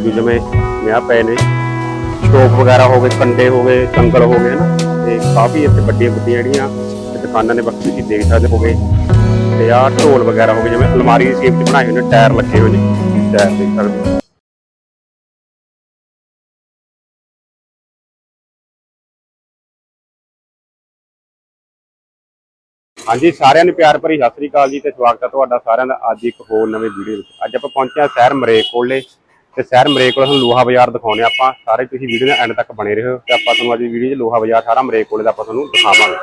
ਵੀ ਜਿਵੇਂ ਵਿਆਹ ਪਏ ਨੇ ਸਟੋਕ ਵਗੈਰਾ ਹੋ ਗਏ, ਕੰਡੇ ਹੋ ਗਏ ਕੰਗਲ ਹੋ ਗਏ ਨਾ ਤੇ ਕਾਫੀ ਇੱਥੇ ਵੱਡੀਆਂ ਵੱਡੀਆਂ ਜਿਹੜੀਆਂ ਦੁਕਾਨਾਂ ਨੇ ਬਾਕੀ ਤੁਸੀਂ ਦੇਖ ਸਕਦੇ ਹੋਗੇ ਤੇ ਆਹ ਢੋਲ ਵਗੈਰਾ ਹੋ ਗਏ, ਜਿਵੇਂ ਅਲਮਾਰੀ ਦੀ ਸ਼ੇਪ 'ਚ ਬਣਾਏ ਹੋਏ ਨੇ, ਟਾਇਰ ਲੱਗੇ ਹੋਏ ਨੇ, ਟਾਇਰ ਦੇਖ ਸਕਦੇ ਹਾਂਜੀ, ਸਾਰਿਆਂ ਨੂੰ ਪਿਆਰ ਭਰੀ ਸਤਿ ਸ੍ਰੀ ਅਕਾਲ ਜੀ ਤੇ ਸਵਾਗਤ ਹੈ ਤੁਹਾਡਾ ਸਾਰਿਆਂ ਦਾ ਅੱਜ ਇੱਕ ਹੋਰ ਨਵੇਂ ਵੀਡੀਓ ਵਿੱਚ। ਅੱਜ ਆਪਾਂ ਪਹੁੰਚੇ ਹਾਂ ਸ਼ਹਿਰ ਮਰੇਕ ਤੇ ਸ਼ਹਿਰ ਮਰੇਕ ਕੋਲ ਤੁਹਾਨੂੰ ਲੋਹਾ ਬਾਜ਼ਾਰ ਦਿਖਾਉਣੇ ਆਪਾਂ। ਸਾਰੇ ਤੁਸੀਂ ਵੀਡੀਓ ਦੇ ਐਂਡ ਤੱਕ ਬਣੇ ਰਹੋ ਤੇ ਆਪਾਂ ਤੁਹਾਨੂੰ ਅੱਜ ਵੀਡੀਓ 'ਚ ਲੋਹਾ ਬਾਜ਼ਾਰ ਸਾਰਾ ਮਰੇਕ ਕੋਲੇ ਦਾ ਆਪਾਂ ਤੁਹਾਨੂੰ ਦਿਖਾਵਾਂਗੇ।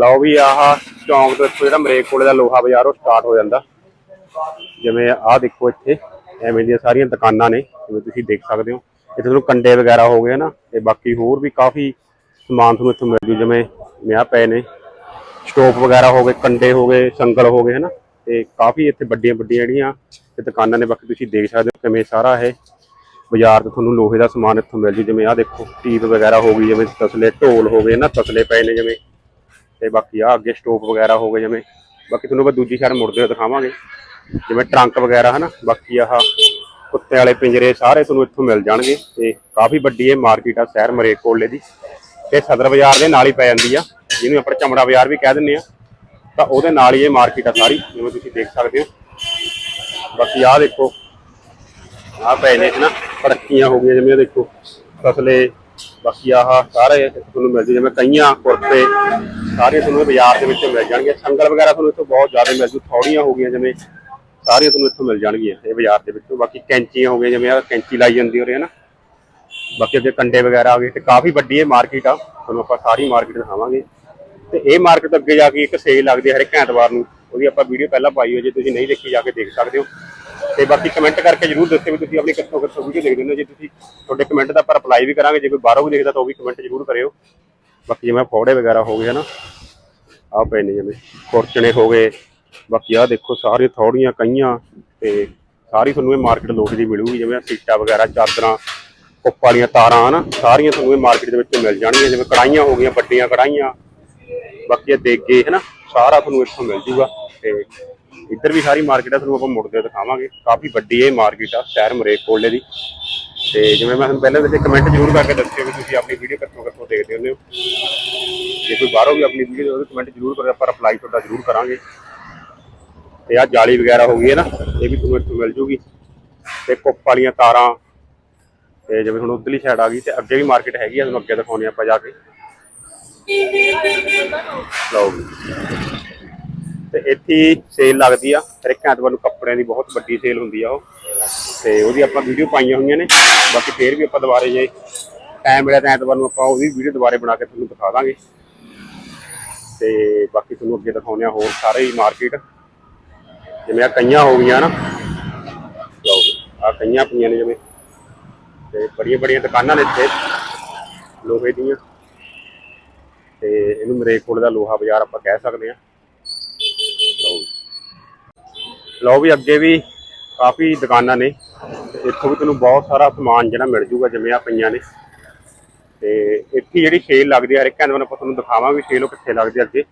ਲਓ ਵੀ ਆਹ ਚੌਂਕ ਤੋਂ ਇੱਥੋਂ ਜਿਹੜਾ ਮਰੇਕ ਕੋਲੇ ਦਾ ਲੋਹਾ ਬਾਜ਼ਾਰ ਉਹ ਸਟਾਰਟ ਹੋ ਜਾਂਦਾ। ਜਿਵੇਂ ਆਹ ਦੇਖੋ ਇੱਥੇ, ਐਵੇਂ ਦੀਆਂ ਸਾਰੀਆਂ ਦੁਕਾਨਾਂ ਨੇ, ਜਿਵੇਂ ਤੁਸੀਂ ਦੇਖ ਸਕਦੇ ਹੋ। ਇੱਥੇ ਤੁਹਾਨੂੰ ਕੰਡੇ ਵਗੈਰਾ ਹੋ ਗਏ ਨਾ ਤੇ ਬਾਕੀ ਹੋਰ ਵੀ ਕਾਫੀ ਸਮਾਨ ਤੁਹਾਨੂੰ ਇੱਥੋਂ ਮਿਲ ਜੂ। ਜਿਵੇਂ ਵਿਆਹ ਪਏ ਨੇ, ਸਟੋਪ ਵਗੈਰਾ ਹੋ ਗਏ, ਕੰਡੇ ਹੋ ਗਏ, ਸੰਗਲ ਹੋ ਗਏ ਹਨਾ, ਤੇ ਕਾਫੀ ਇੱਥੇ ਵੱਡੀਆਂ ਵੱਡੀਆਂ ਜਿਹੜੀਆਂ ਤੇ ਦੁਕਾਨਾਂ ਨੇ ਬਾਕੀ ਤੁਸੀਂ ਦੇਖ ਸਕਦੇ ਹੋ ਕਿਵੇਂ ਸਾਰਾ ਇਹ ਬਾਜ਼ਾਰ ਤੋਂ ਤੁਹਾਨੂੰ ਲੋਹੇ ਦਾ ਸਮਾਨ ਇੱਥੋਂ ਮਿਲ ਜੂ। ਜਿਵੇਂ ਆਹ ਦੇਖੋ ਟੀਪ ਵਗੈਰਾ ਹੋ ਗਈ, ਜਿਵੇਂ ਤਸਲੇ ਢੋਲ ਹੋ ਗਏ, ਨਾ ਤਸਲੇ ਪਏ ਨੇ ਜਿਵੇਂ। ਤੇ ਬਾਕੀ ਆ ਅੱਗੇ ਸਟੋਪ ਵਗੈਰਾ ਹੋ ਗਏ ਜਿਵੇਂ। ਬਾਕੀ ਤੁਹਾਨੂੰ ਆਪਾਂ ਦੂਜੀ ਸਾਈਡ ਮੁੜਦੇ ਹੋਏ ਦਿਖਾਵਾਂਗੇ। ਜਿਵੇਂ ਟਰੰਕ ਵਗੈਰਾ, ਹਨਾ। ਬਾਕੀ ਆਹ ਕੁੱਤੇ ਵਾਲੇ ਪਿੰਜਰੇ ਸਾਰੇ ਤੁਹਾਨੂੰ ਇੱਥੋਂ ਮਿਲ ਜਾਣਗੇ। ਤੇ ਕਾਫੀ ਵੱਡੀ ਇਹ ਮਾਰਕੀਟ ਆ ਸ਼ਹਿਰ ਮਰੇਕ ਕੋਲੇ ਦੀ। ਤੇ ਸਦਰ ਬਾਜ਼ਾਰ ਦੇ ਨਾਲ ਹੀ ਪੈ ਜਾਂਦੀ ਆ। ਜਿਹਨੂੰ ਆਪਾਂ ਚਮੜਾ ਬਾਜ਼ਾਰ ਵੀ ਕਹਿ ਦਿੰਦੇ ਆ। ਤਾਂ ਉਹਦੇ ਨਾਲ ਹੀ ਇਹ ਮਾਰਕੀਟ ਆ ਸਾਰੀ, ਜਿਵੇਂ ਤੁਸੀਂ ਦੇਖ ਸਕਦੇ ਹੋ। ਬਾਕੀ ਆਹ ਦੇਖੋ। ਆਹ ਪਏ ਨੇ ਹਨਾ ਫੜਕੀਆਂ ਹੋ ਗਈਆਂ ਜਿਵੇਂ ਆਹ ਦੇਖੋ ਫਸਲੇ ਬਾਕੀ ਆਹ ਸਾਰੇ ਤੁਹਾਨੂੰ ਮਿਲ ਜੂ ਜਿਵੇਂ ਕਈਆਂ ਕੁਰਤੇ ਸਾਰੇ ਤੁਹਾਨੂੰ ਇਹ ਬਾਜ਼ਾਰ ਦੇ ਵਿੱਚ ਮਿਲ ਜਾਣਗੇ ਸੰਗਲ ਵਗੈਰਾ ਤੁਹਾਨੂੰ ਇੱਥੋਂ ਬਹੁਤ ਜ਼ਿਆਦਾ ਮਿਲ ਜੂ, ਥੌੜੀਆਂ ਹੋ ਗਈਆਂ ਜਿਵੇਂ, ਸਾਰੀਆਂ ਤੁਹਾਨੂੰ ਇੱਥੋਂ ਮਿਲ ਜਾਣਗੀਆਂ ਇਹ ਬਾਜ਼ਾਰ ਦੇ ਵਿੱਚੋਂ। ਬਾਕੀ ਕੈਂਚੀਆਂ ਹੋ ਗਈਆਂ ਜਿਵੇਂ ਆਹ ਕੈਂਚੀ ਲਾਈ ਜਾਂਦੀ ਉਰੇ ਹਨਾ। ਬਾਕੀ ਅੱਗੇ ਕੰਡੇ ਵਗੈਰਾ ਆ ਗਏ ਤੇ ਕਾਫੀ ਵੱਡੀ ਇਹ ਮਾਰਕੀਟ ਆ, ਤੁਹਾਨੂੰ ਆਪਾਂ ਸਾਰੀ ਮਾਰਕੀਟ ਦਿਖਾਵਾਂਗੇ। ਤੇ ਇਹ ਮਾਰਕੀਟ ਅੱਗੇ ਜਾ ਕੇ ਇੱਕ ਸੇਲ ਲੱਗਦੀ ਹੈ ਹਰ ਇੱਕ ਐਤਵਾਰ ਨੂੰ, ਉਹਦੀ ਆਪਾਂ ਵੀਡੀਓ ਪਹਿਲਾਂ ਪਾਈ ਹੋਈ ਜੇ ਤੁਸੀਂ ਨਹੀਂ ਦੇਖੀ ਜਾ ਕੇ ਦੇਖ ਸਕਦੇ ਹੋ। ਤੇ ਬਾਕੀ ਕਮੈਂਟ ਕਰਕੇ ਜਰੂਰ ਦੱਸਿਓ ਵੀ ਤੁਸੀਂ ਆਪਣੀ ਕਿੱਥੋਂ ਕਿੱਥੋਂ ਵੀਡੀਓ ਦੇਖਦੇ ਹੋ। ਜੇ ਤੁਸੀਂ ਤੁਹਾਡੇ ਕਮੈਂਟ ਦਾ ਆਪਾਂ ਰਿਪਲਾਈ ਵੀ ਕਰਾਂਗੇ, ਜੇ ਕੋਈ ਬਾਹਰੋਂ ਵੀ ਦੇਖਦਾ ਤਾਂ ਉਹ ਵੀ ਕਮੈਂਟ ਜਰੂਰ ਕਰਿਓ। ਬਾਕੀ ਜਿਵੇਂ ਫੋੜੇ ਵਗੈਰਾ ਹੋ ਗਏ ਹਨਾ, ਆਹ ਪਏ ਨੇ ਜਿਵੇਂ ਕੁਰਚਣੇ ਹੋ ਗਏ। ਬਾਕੀ ਆਹ ਦੇਖੋ ਸਾਰੇ ਥੋੜੀਆਂ ਕਈਆਂ ਤੇ ਸਾਰੀ ਤੁਹਾਨੂੰ ਇਹ ਮਾਰਕੀਟ ਲੋਹੇ ਦੀ ਮਿਲੂਗੀ, ਜਿਵੇਂ ਸੀਟਾਂ ਵਗੈਰਾ, ਚਾਦਰਾਂ ਕੁੱਪ ਵਾਲੀਆਂ ਤਾਰਾਂ ਹਨਾ, ਸਾਰੀਆਂ ਤੁਹਾਨੂੰ ਇਹ ਮਾਰਕੀਟ ਦੇ ਵਿੱਚ ਮਿਲ ਜਾਣਗੀਆਂ। ਜਿਵੇਂ ਕੜਾਈਆਂ ਹੋ ਗਈਆਂ, ਵੱਡੀਆਂ ਕੜਾਈਆਂ ਬਾਕੀ ਇਹ ਦੇਗੇ ਹਨਾ, ਸਾਰਾ ਤੁਹਾਨੂੰ ਇੱਥੋਂ ਮਿਲ ਜੂਗਾ ਤੇ ਇੱਧਰ ਵੀ ਸਾਰੀ ਮਾਰਕੀਟ ਆ, ਤੁਹਾਨੂੰ ਆਪਾਂ ਮੁੜਦੇ ਦਿਖਾਵਾਂਗੇ। ਕਾਫੀ ਵੱਡੀ ਇਹ ਮਾਰਕੀਟ ਆ, ਸ਼ਹਿਰ ਮਰੇਕ ਕੋਲੇ ਦੀ। ਤੇ ਜਿਵੇਂ ਮੈਂ ਤੁਹਾਨੂੰ ਪਹਿਲਾਂ ਦੱਸਿਆ ਕਮੈਂਟ ਜ਼ਰੂਰ ਕਰਕੇ ਦੱਸਿਓ ਵੀ ਤੁਸੀਂ ਆਪਣੀ ਵੀਡੀਓ ਕਿੱਥੋਂ ਕਿੱਥੋਂ ਦੇਖਦੇ ਹੁੰਦੇ ਹੋ। ਜੇ ਕੋਈ ਬਾਹਰੋਂ ਵੀ ਆਪਣੀ ਵੀਡੀਓ ਉਹਦੇ ਕਮੈਂਟ ਜ਼ਰੂਰ ਕਰਿਓ, ਆਪਾਂ ਰਿਪਲਾਈ ਤੁਹਾਡਾ ਜ਼ਰੂਰ ਕਰਾਂਗੇ। ਤੇ ਆ ਜਾਲੀ ਵਗੈਰਾ ਹੋ ਗਈ ਹੈ ਨਾ, ਇਹ ਵੀ ਤੁਹਾਨੂੰ ਇੱਥੋਂ ਮਿਲ ਜੂਗੀ। ਤੇ ਕੁੱਪ ਵਾਲੀਆਂ ਤਾਰਾਂ, ਤੇ ਜਿਵੇਂ ਹੁਣ ਉਧਰਲੀ ਸਾਈਡ ਆ ਗਈ, ਤੇ ਅੱਗੇ ਵੀ ਮਾਰਕੀਟ ਹੈਗੀ ਆ, ਤੁਹਾਨੂੰ ਅੱਗੇ ਦਿਖਾਉਣੀ ਆਪਾਂ ਜਾ ਕੇ। ਲਓ। ਤੇ ਇੱਥੇ ਸੇਲ ਲੱਗਦੀ ਆ। ਹਰ ਇੱਕ ਐਤਵਾਰ ਨੂੰ ਕੱਪੜਿਆਂ ਦੀ ਬਹੁਤ ਵੱਡੀ ਸੇਲ ਹੁੰਦੀ ਆ ਉਹ। ਤੇ ਉਹਦੀ ਆਪਾਂ ਵੀਡੀਓ ਪਾਈਆਂ ਹੋਈਆਂ ਨੇ। ਬਾਕੀ ਫੇਰ ਵੀ ਆਪਾਂ ਦੁਬਾਰੇ ਜੇ ਟਾਈਮ ਮਿਲਿਆ ਤਾਂ ਐਤਵਾਰ ਨੂੰ ਆਪਾਂ ਉਹਦੀ ਵੀਡੀਓ ਦੁਬਾਰੇ ਬਣਾ ਕੇ ਤੁਹਾਨੂੰ ਦਿਖਾ ਦਾਂਗੇ। ਤੇ ਬਾਕੀ ਤੁਹਾਨੂੰ ਅੱਗੇ ਦਿਖਾਉਂਦੇ ਆ ਹੋਰ ਸਾਰੇ ਹੀ ਮਾਰਕੀਟ ਜਿਵੇਂ ਆ ਕਈਆਂ ਹੋ ਗਈਆਂ ਨਾ। ਲਓ ਆ ਕਈਆਂ ਪਈਆਂ ਨੇ ਜਿਵੇਂ। ਤੇ ਬੜੀਆਂ ਬੜੀਆਂ ਦੁਕਾਨਾਂ ਨੇ ਇੱਥੇ, ਲੋਹੇ ਦੀਆਂ। ਤੇ ਇਹਨੂੰ ਮਰੇਕੋਟ ਦਾ ਲੋਹਾ ਬਾਜ਼ਾਰ ਆਪਾਂ ਕਹਿ ਸਕਦੇ ਹਾਂ ਲਓ ਲਓ ਵੀ ਅੱਗੇ ਵੀ ਕਾਫੀ ਦੁਕਾਨਾਂ ਨੇ। ਇੱਥੋਂ ਵੀ ਤੁਹਾਨੂੰ ਬਹੁਤ ਸਾਰਾ ਸਮਾਨ ਜਿਹੜਾ ਮਿਲ ਜੂਗਾ, ਜਿਵੇਂ ਆ ਪਈਆਂ ਨੇ। ਤੇ ਇੱਥੇ ਜਿਹੜੀ ਸੇਲ ਲੱਗਦੀ ਹੈ ਹਰ ਇੱਕ ਐਤਵਾਰ ਨੂੰ ਆਪਾਂ ਤੁਹਾਨੂੰ ਦਿਖਾਵਾਂਗੇ ਸੇਲ ਉਹ ਕਿੱਥੇ ਲੱਗਦੀ ਹੈ ਅੱਗੇ।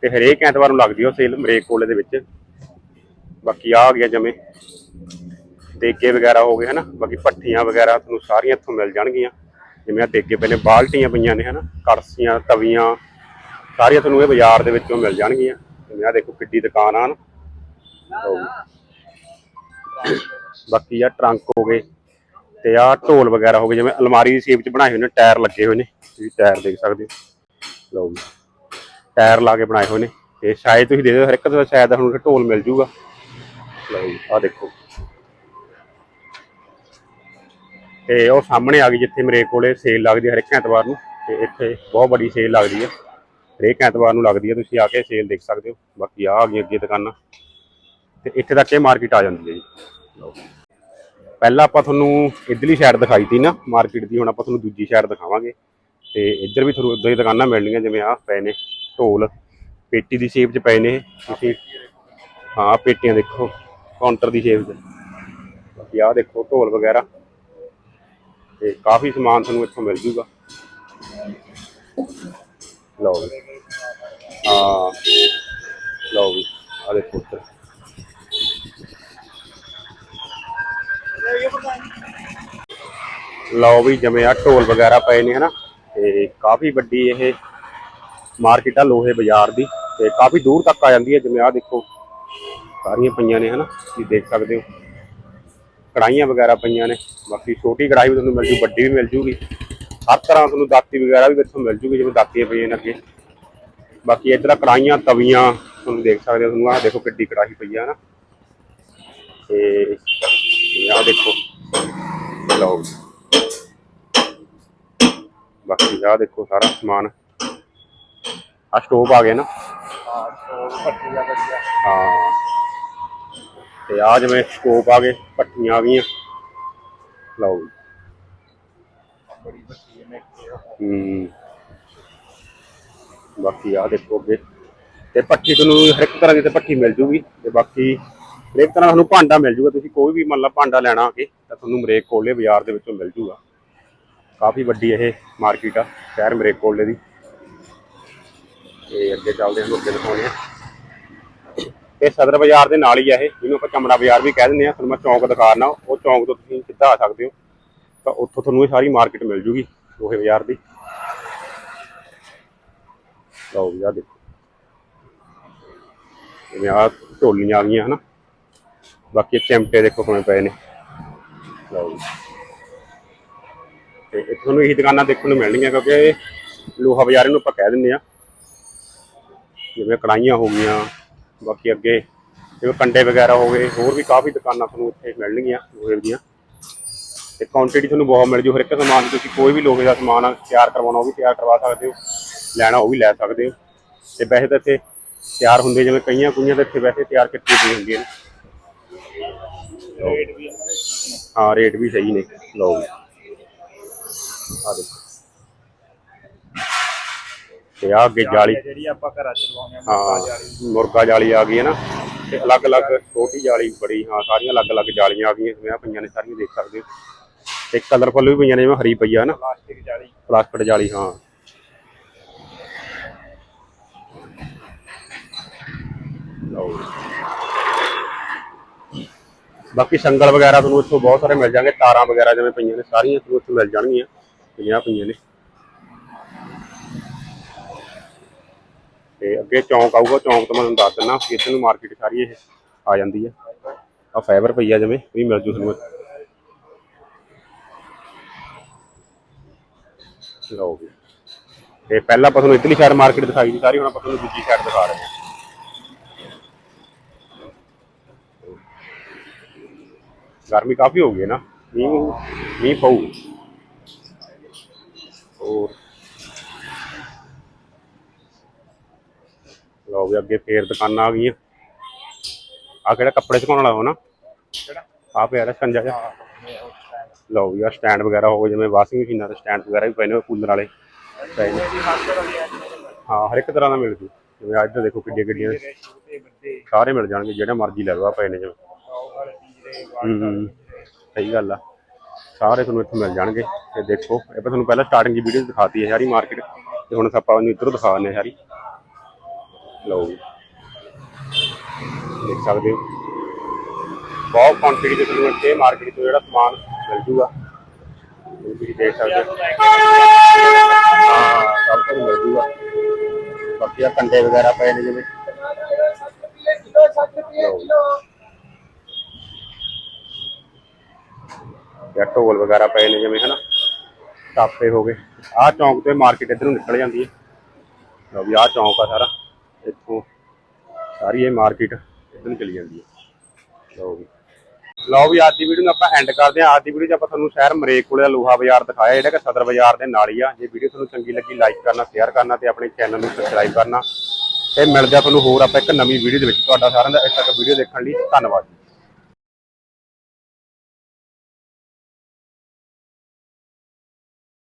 ਤੇ ਹਰੇਕ ਐਤਵਾਰ ਨੂੰ ਲੱਗਦੀ ਉਹ ਸੇਲ ਮਰੇਕ ਕੋਲੇ ਦੇ ਵਿੱਚ। ਬਾਕੀ ਆ ਗਿਆ ਜਿਵੇਂ ਦੇਗੇ ਵਗੈਰਾ ਹੋ ਗਏ, ਹਨਾ? ਬਾਕੀ ਪੱਠੀਆਂ ਵਗੈਰਾ ਤੁਹਾਨੂੰ ਸਾਰੀਆਂ ਇੱਥੋਂ ਮਿਲ ਜਾਣਗੀਆਂ। ਜਿਵੇਂ ਆ ਦੇਗੇ ਪਏ ਨੇ ਬਾਲਟੀਆਂ ਪਈਆਂ ਨੇ, ਹਨਾ? ਕੜਸੀਆਂ ਤਵੀਆਂ, ਸਾਰੀਆਂ ਤੁਹਾਨੂੰ ਇਹ ਬਾਜ਼ਾਰ ਦੇ ਵਿੱਚੋਂ ਮਿਲ ਜਾਣਗੀਆਂ। ਜਿਵੇਂ ਆ ਦੇਖੋ ਕਿੱਡੀ ਦੁਕਾਨ ਆ ਨਾ। ਬਾਕੀ ਆ ਟਰੰਕ ਹੋ ਗਏ ਤੇ ਆ ਢੋਲ ਵਗੈਰਾ ਹੋ ਗਏ, ਜਿਵੇਂ ਅਲਮਾਰੀ ਦੀ ਸ਼ੇਪ 'ਚ ਬਣਾਏ ਹੋਏ ਨੇ, ਟਾਇਰ ਲੱਗੇ ਹੋਏ ਨੇ। ਤੁਸੀਂ ਟਾਇਰ ਦੇਖ ਸਕਦੇ ਹੋ। ਲਓ ਟਾਇਰ ਲਾ ਕੇ ਬਣਾਏ ਹੋਏ ਨੇ। ਤੇ ਸ਼ਾਇਦ ਤੁਸੀਂ ਦੇ ਦਿਓ ਹਰ ਇੱਕ ਦਾ ਸ਼ਾਇਦ ਤੁਹਾਨੂੰ ਢੋਲ ਮਿਲ ਜੂਗਾ। ਲਓ ਜੀ ਆ ਦੇਖੋ। ਤੇ ਉਹ ਸਾਹਮਣੇ ਆ ਗਈ ਜਿੱਥੇ ਮੇਰੇ ਕੋਲੇ ਸੇਲ ਲੱਗਦੀ ਹੈ ਹਰ ਇੱਕ ਐਤਵਾਰ ਨੂੰ। ਤੇ ਇੱਥੇ ਬਹੁਤ ਵੱਡੀ ਸੇਲ ਲੱਗਦੀ ਹੈ। ਹਰੇਕ ਐਤਵਾਰ ਨੂੰ ਲੱਗਦੀ ਹੈ, ਤੁਸੀਂ ਆ ਕੇ ਸੇਲ ਦੇਖ ਸਕਦੇ ਹੋ। ਬਾਕੀ ਆ ਆ ਗਈ ਅੱਗੇ ਦੁਕਾਨਾਂ। ਤੇ ਇੱਥੇ ਤੱਕ ਇਹ ਮਾਰਕੀਟ ਆ ਜਾਂਦੀ ਹੈ ਜੀ। ਪਹਿਲਾਂ ਆਪਾਂ ਤੁਹਾਨੂੰ ਇਧਰਲੀ ਸਾਈਡ ਦਿਖਾਈ ਤੀ ਨਾ ਮਾਰਕੀਟ ਦੀ, ਹੁਣ ਆਪਾਂ ਤੁਹਾਨੂੰ ਦੂਜੀ ਸਾਈਡ ਦਿਖਾਵਾਂਗੇ। ਤੇ ਇੱਧਰ ਵੀ ਤੁਹਾਨੂੰ ਉਦਾਂ ਹੀ ਦੁਕਾਨਾਂ ਮਿਲਣਗੀਆਂ, ਜਿਵੇਂ ਆਹ ਪਏ ਨੇ, ਢੋਲ, ਪੇਟੀ ਦੀ ਸ਼ੇਪ 'ਚ ਪਏ ਨੇ ਇਹ। ਤੁਸੀਂ ਹਾਂ, ਪੇਟੀਆਂ ਦੇਖੋ ਕਾਊਂਟਰ ਦੀ ਸ਼ੇਪ 'ਚ। ਬਾਕੀ ਆਹ ਦੇਖੋ, ਢੋਲ ਵਗੈਰਾ। ਤੇ ਕਾਫੀ ਸਮਾਨ ਤੁਹਾਨੂੰ ਇੱਥੋਂ ਮਿਲ ਜੂਗਾ। ਲਓ ਜੀ। ਹਾਂ ਲਓ ਵੀ ਆ ਦੇਖੋ ਉੱਧਰ। ਲਓ ਵੀ, ਜਿਵੇਂ ਆ ਢੋਲ ਵਗੈਰਾ ਪਏ ਨੇ, ਹਨਾ, ਤੇ ਕਾਫੀ ਵੱਡੀ ਇਹ ਮਾਰਕੀਟ ਆ ਲੋਹੇ ਬਾਜ਼ਾਰ ਦੀ, ਤੇ ਕਾਫੀ ਦੂਰ ਤੱਕ ਆ ਜਾਂਦੀ ਹੈ, ਜਿਵੇਂ ਆ ਦੇਖੋ, ਸਾਰੀਆਂ ਪਈਆਂ ਨੇ, ਹਨਾ, ਤੁਸੀਂ ਦੇਖ ਸਕਦੇ ਹੋ। ਕੜਾਈਆਂ ਵਗੈਰਾ ਪਈਆਂ ਨੇ, ਬਾਕੀ ਛੋਟੀ ਕੜਾਈ ਵੀ ਤੁਹਾਨੂੰ ਮਿਲ ਜੂ, ਵੱਡੀ ਵੀ ਮਿਲ ਜੂਗੀ। ਹਰ ਤਰ੍ਹਾਂ ਤੁਹਾਨੂੰ ਦਾਤੀ ਵਗੈਰਾ ਵੀ ਇੱਥੋਂ ਮਿਲ ਜੂਗੀ, ਜਿਵੇਂ ਦਾਤੀਆਂ ਪਈਆਂ ਨੇ ਅੱਗੇ। ਬਾਕੀ ਇੱਧਰ ਕੜਾਈਆਂ ਤਵੀਆਂ ਤੁਹਾਨੂੰ ਦੇਖ ਸਕਦੇ ਹੋ ਤੁਹਾਨੂੰ ਆਹ ਦੇਖੋ ਕਿੱਡੀ ਕੜਾਹੀ ਪਈ ਆ ਹਨਾ ਤੇ ਆਹ ਦੇਖੋ ਲਓ। ਬਾਕੀ ਆਹ ਦੇਖੋ ਸਾਰਾ ਸਮਾਨ। ਆ ਸਟੋਵ ਆ ਗਿਆ ਨਾ। ਹਾਂ। ਤੋਂ ਪੱਟੀ ਦਾ ਵਧੀਆ ਹਾਂ ਤੇ ਆ ਜਿਵੇਂ ਸਟੋਵ ਆ ਗਏ ਪੱਟੀਆਂ ਆ ਗਈਆਂ। ਲਓ। ਬੜੀ ਵੱਡੀ ਨੇ ਹੂੰ। ਬਾਕੀ ਆ ਦੇਖੋ ਅੱਗੇ। ਤੇ ਪੱਠੀ ਤੁਹਾਨੂੰ ਹਰ ਇੱਕ ਤਰ੍ਹਾਂ ਦੀ ਤੇ ਪੱਠੀ ਮਿਲ ਜੂਗੀ। ਤੇ ਬਾਕੀ ਹਰੇਕ ਇੱਕ ਤਰ੍ਹਾਂ ਤੁਹਾਨੂੰ ਭਾਂਡਾ ਮਿਲ ਜੂਗਾ। ਤੁਸੀਂ ਕੋਈ ਵੀ ਮੰਨ ਲਾ ਭਾਂਡਾ ਲੈਣਾ ਆ ਕੇ ਤਾਂ ਤੁਹਾਨੂੰ ਮਰੇਕ ਕੋਲੇ ਬਾਜ਼ਾਰ ਦੇ ਵਿੱਚੋਂ ਮਿਲ ਜੂਗਾ। ਕਾਫੀ ਵੱਡੀ ਇਹ ਮਾਰਕੀਟ ਆ, ਸ਼ਹਿਰ ਮਰੇਕ ਕੋਲੇ ਦੀ। ਤੇ ਅੱਗੇ ਚੱਲਦੇ ਹਾਂ ਅੱਗੇ ਦਿਖਾਉਂਦੇ ਆ ਇਹ ਸਦਰ ਬਾਜ਼ਾਰ ਦੇ ਨਾਲ ਹੀ ਆ ਇਹ। ਜਿਹਨੂੰ ਆਪਾਂ ਚਮੜਾ ਬਾਜ਼ਾਰ ਵੀ ਕਹਿ ਦਿੰਦੇ ਆ ਤੁਹਾਨੂੰ ਮੈਂ ਚੌਂਕ ਦਿਖਾਣਾ ਉਹ ਚੌਂਕ ਤੋਂ ਤੁਸੀਂ ਸਿੱਧਾ ਆ ਸਕਦੇ ਹੋ। ਤਾਂ ਉੱਥੋਂ ਤੁਹਾਨੂੰ ਇਹ ਸਾਰੀ ਮਾਰਕੀਟ ਮਿਲ ਜੂਗੀ, ਲੋਹੇ ਬਾਜ਼ਾਰ ਦੀ। ਲਓ ਵੀ ਆ ਦੇਖੋ। ਜਿਵੇਂ ਆ ਢੋਲੀਆਂ ਆ ਗਈਆਂ, ਹਨਾ? ਬਾਕੀ ਇਹ ਚਿਮਟੇ ਦੇਖੋ ਕਿਵੇਂ ਪਏ ਨੇ। ਲਓ ਜੀ। ਤੇ ਇੱਥੇ ਤੁਹਾਨੂੰ ਇਹੀ ਦੁਕਾਨਾਂ ਦੇਖਣ ਨੂੰ ਮਿਲਣਗੀਆਂ, ਕਿਉਂਕਿ ਲੋਹਾ ਬਾਜ਼ਾਰ ਨੂੰ ਆਪਾਂ ਕਹਿ ਦਿੰਦੇ ਆ ਜਿਵੇਂ ਕੜਾਈਆਂ ਹੋ ਗਈਆਂ, ਬਾਕੀ ਅੱਗੇ ਜਿਵੇਂ ਕੰਡੇ ਵਗੈਰਾ ਹੋ ਗਏ, ਹੋਰ ਵੀ ਕਾਫੀ ਦੁਕਾਨਾਂ ਤੁਹਾਨੂੰ ਇੱਥੇ ਮਿਲਣਗੀਆਂ, ਲੋਹੇ ਦੀਆਂ। ਤੇ ਕੁਆਂਟੀਟੀ ਤੁਹਾਨੂੰ ਬਹੁਤ ਮਿਲ ਜੂ ਹਰ ਇੱਕ ਸਮਾਨ ਤੁਸੀਂ ਕੋਈ ਵੀ ਲੋਹੇ ਦਾ ਸਮਾਨ ਤਿਆਰ ਕਰਵਾਉਣਾ ਉਹ ਵੀ ਤਿਆਰ ਕਰਵਾ ਸਕਦੇ ਹੋ। ਲੈਣਾ ਉਹ ਵੀ ਲੈ ਸਕਦੇ ਹੋ। ਤੇ ਵੈਸੇ ਤਾਂ ਇੱਥੇ ਤਿਆਰ ਹੁੰਦੇ ਜਿਵੇਂ ਕਈਆਂ ਕੁਈਆਂ ਤਾਂ ਇੱਥੇ ਵੈਸੇ ਤਿਆਰ ਕੀਤੀਆਂ ਹੋਈਆਂ ਹੁੰਦੀਆਂ ਨੇ। ਰੇਟ ਵੀ ਦੇ ਹਾਂ ਰੇਟ ਵੀ ਸਹੀ ਨੇ। ਲਓ ਆ ਦੇਖੋ। ਤੇ ਆ ਅੱਗੇ ਜਾਲੀ। ਜਿਹੜੀ ਆਪਾਂ ਘਰਾਂ ਚ ਲਵਾਉਂਦੇ ਆ ਹਾਂ ਜਾਲੀ। ਮੁਰਗਾ ਜਾਲੀ ਆ ਗਈ ਹੈ ਨਾ। ਤੇ ਅਲੱਗ-ਅਲੱਗ ਛੋਟੀ ਜਾਲੀ ਬੜੀ ਹਾਂ ਸਾਰੀਆਂ ਅਲੱਗ-ਅਲੱਗ ਜਾਲੀਆਂ ਆ ਗਈਆਂ ਜਿਵੇਂ ਪਈਆਂ ਨੇ ਸਾਰੀਆਂ ਦੇਖ ਸਕਦੇ ਹੋ। ਤੇ ਕਲਰਫੁੱਲ ਵੀ ਪਈਆਂ ਨੇ ਜਿਵੇਂ ਹਰੀ ਪਈ ਆ ਨਾ। ਪਲਾਸਟਿਕ ਜਾਲੀ। ਪਲਾਸਟਿਕ ਜਾਲੀ ਹਾਂ ਲਓ ਜੀ। ਬਾਕੀ ਸੰਗਲ ਵਗੈਰਾ ਤੁਹਾਨੂੰ ਇੱਥੋਂ ਬਹੁਤ ਸਾਰੇ ਮਿਲ ਜਾਣਗੇ, ਤਾਰਾਂ ਵਗੈਰਾ ਜਿਵੇਂ ਪਈਆਂ ਨੇ, ਸਾਰੀਆਂ ਤੁਹਾਨੂੰ ਇੱਥੋਂ ਮਿਲ ਜਾਣਗੀਆਂ, ਪਈਆਂ ਪਈਆਂ ਨੇ। ਤੇ ਅੱਗੇ ਚੌਂਕ ਆਊਗਾ, ਚੌਂਕ ਤੋਂ ਮੈਂ ਤੁਹਾਨੂੰ ਦੱਸ ਦਿੰਦਾ, ਕਿ ਇੱਥੇ ਨੂੰ ਮਾਰਕੀਟ ਸਾਰੀ ਇਹ ਆ ਜਾਂਦੀ ਹੈ ਆ ਫਾਈਬਰ ਪਈ ਆ ਜਿਵੇਂ ਵੀ ਮਿਲ ਜੂ ਤੁਹਾਨੂੰ ਲਓ ਜੀ। ਤੇ ਪਹਿਲਾਂ ਆਪਾਂ ਤੁਹਾਨੂੰ ਇਤਲੀ ਸ਼ਹਿਰ ਮਾਰਕੀਟ ਦਿਖਾਈ ਸੀ, ਸਾਰੀ ਹੁਣ ਆਪਾਂ ਤੁਹਾਨੂੰ ਦੂਜੀ ਸ਼ਹਿਰ ਦਿਖਾ ਰਹੇ ਹਾਂ। ਗਰਮੀ ਕਾਫੀ ਹੋ ਗਈ ਹੈ ਨਾ ਮੀਂਹ ਮੀਂਹ ਪਊ। ਹੋਰ। ਲਓ ਵੀ ਅੱਗੇ ਫੇਰ ਦੁਕਾਨਾਂ ਆ ਗਈਆਂ। ਆ ਕਿਹੜਾ ਕੱਪੜੇ ਸੁਕਾਉਣ ਵਾਲਾ ਹੋ ਨਾ? ਕਿਹੜਾ? ਆ ਪਿਆ ਸਕੰਜਾ ਜਿਹਾ। ਲਓ ਵੀ ਆ ਸਟੈਂਡ ਵਗੈਰਾ ਹੋ ਗਏ ਜਿਵੇਂ ਵਾਸ਼ਿੰਗ ਮਸ਼ੀਨਾਂ ਦੇ ਸਟੈਂਡ ਵਗੈਰਾ ਵੀ ਪਏ ਨੇ ਕੂਲਰ ਵਾਲੇ। ਪਏ ਨੇ। ਹਾਂ ਹਰ ਇੱਕ ਤਰ੍ਹਾਂ ਦਾ ਮਿਲ ਜੂ ਜਿਵੇਂ ਅੱਜ ਦੇਖੋ ਕਿੱਡੀਆਂ ਕਿੱਡੀਆਂ ਸਾਰੇ ਮਿਲ ਜਾਣਗੇ ਜਿਹੜੇ ਮਰਜ਼ੀ ਲੈ ਲਓ ਆ ਪਏ ਨੇ ਜਿਵੇਂ। ਹੂੰ ਹੂੰ। ਸਹੀ ਗੱਲ ਆ। ਸਾਰੇ ਤੁਹਾਨੂੰ ਇੱਥੇ ਮਿਲ ਜਾਣਗੇ। ਤੇ ਦੇਖੋ, ਇਹ ਆਪਾਂ ਤੁਹਾਨੂੰ ਪਹਿਲਾਂ ਸਟਾਰਟਿੰਗ ਦੀ ਵੀਡੀਓ ਦਿਖਾਤੀ ਹੈ ਸਾਰੀ ਮਾਰਕੀਟ। ਤੇ ਹੁਣ ਆਪਾਂ ਨੂੰ ਇੱਧਰੋਂ ਦਿਖਾ ਦਿੰਦੇ ਸਾਰੀ ਲਓ ਦੇਖ ਸਕਦੇ ਹੋ। ਬਹੁਤ ਕੁਆਂਟੀਟੀ ਦੇ ਤੁਹਾਨੂੰ ਇੱਥੇ ਮਾਰਕੀਟ ਤੋਂ ਜਿਹੜਾ ਸਮਾਨ ਮਿਲ ਜੂਗਾ। ਇਹ ਦੇਖ ਸਕਦੇ ਹੋ। ਸਭ ਕੁਝ ਮਿਲ ਜੂਗਾ। ਬਾਕੀ ਆ ਕੰਡੇ ਵਗੈਰਾ ਪਏ ਨੇ ਜਿਵੇਂ। ਲਓ ਜੀ। ਜਾਂ ਢੋਲ ਵਗੈਰਾ ਪਏ ਨੇ ਜਿਵੇਂ, ਹਨਾ? ਟਾਪੇ ਹੋ ਗਏ। ਆਹ ਚੌਂਕ ਤੋਂ ਮਾਰਕੀਟ ਇੱਧਰ ਨੂੰ ਨਿਕਲ ਜਾਂਦੀ ਹੈ। ਲਓ ਵੀ ਆਹ ਚੌਂਕ ਆ ਸਾਰਾ। ਇੱਥੋਂ ਸਾਰੀ ਇਹ ਮਾਰਕੀਟ ਇੱਧਰ ਨੂੰ ਚਲੀ ਜਾਂਦੀ ਹੈ। ਲਓ ਵੀ। ਲਓ ਵੀ ਅੱਜ ਦੀ ਵੀਡੀਓ ਨੂੰ ਆਪਾਂ ਐਂਡ ਕਰਦੇ ਹਾਂ। ਅੱਜ ਦੀ ਵੀਡੀਓ 'ਚ ਆਪਾਂ ਤੁਹਾਨੂੰ ਸ਼ਹਿਰ ਮਰੇਕ ਕੋਲੇ ਦਾ ਲੋਹਾ ਬਾਜ਼ਾਰ ਦਿਖਾਇਆ, ਜਿਹੜਾ ਕਿ ਸਦਰ ਬਾਜ਼ਾਰ ਦੇ ਨਾਲ ਹੀ ਆ। ਜੇ ਵੀਡੀਓ ਤੁਹਾਨੂੰ ਚੰਗੀ ਲੱਗੀ ਲਾਈਕ ਕਰਨਾ ਸ਼ੇਅਰ ਕਰਨਾ ਤੇ ਆਪਣੇ ਚੈਨਲ ਨੂੰ ਸਬਸਕ੍ਰਾਈਬ ਕਰਨਾ। ਤੇ ਮਿਲਦੇ ਆ ਤੁਹਾਨੂੰ ਹੋਰ ਆਪਾਂ ਇੱਕ ਨਵੀਂ ਵੀਡੀਓ ਦੇ ਵਿੱਚ। ਤੁਹਾਡਾ ਸਾਰਿਆਂ ਦਾ ਇੱਥੇ ਤੱਕ ਵੀਡੀਓ ਦੇਖਣ ਲਈ ਧੰਨਵਾਦ